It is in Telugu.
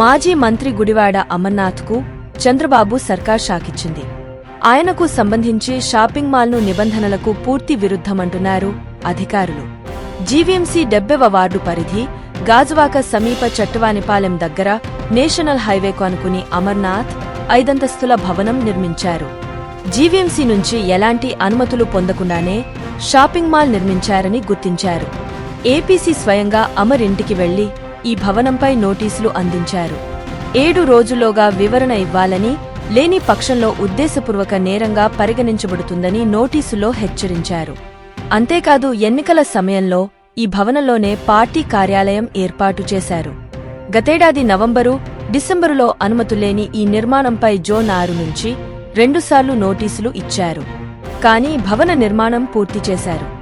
మాజీ మంత్రి గుడివాడ అమర్నాథ్కు చంద్రబాబు సర్కార్ షాకిచ్చింది. ఆయనకు సంబంధించి షాపింగ్ మాల్ను నిబంధనలకు పూర్తి విరుద్ధమంటున్నారు అధికారులు. జీవీఎంసీ డెబ్బెవ వార్డు పరిధి గాజువాక సమీప చట్టువానిపాలెం దగ్గర నేషనల్ హైవేకు అనుకుని అమర్నాథ్ ఐదంతస్తుల భవనం నిర్మించారు. జీవీఎంసీ నుంచి ఎలాంటి అనుమతులు పొందకుండానే షాపింగ్ మాల్ నిర్మించారని గుర్తించారు. ఏపీసీ స్వయంగా అమర్ ఇంటికి వెళ్ళి ఈ భవనంపై నోటీసులు అందించారు. ఏడు రోజుల్లోగా వివరణ ఇవ్వాలని లేని పక్షంలో ఉద్దేశపూర్వక నేరంగా పరిగణించబడుతుందని నోటీసులో హెచ్చరించారు. అంతేకాదు ఎన్నికల సమయంలో ఈ భవనంలోనే పార్టీ కార్యాలయం ఏర్పాటు చేశారు. గతేడాది నవంబరు డిసెంబరులో అనుమతులేని ఈ నిర్మాణంపై జోన్ ఆరు నుంచి రెండుసార్లు నోటీసులు ఇచ్చారు. కానీ భవన నిర్మాణం పూర్తి చేశారు.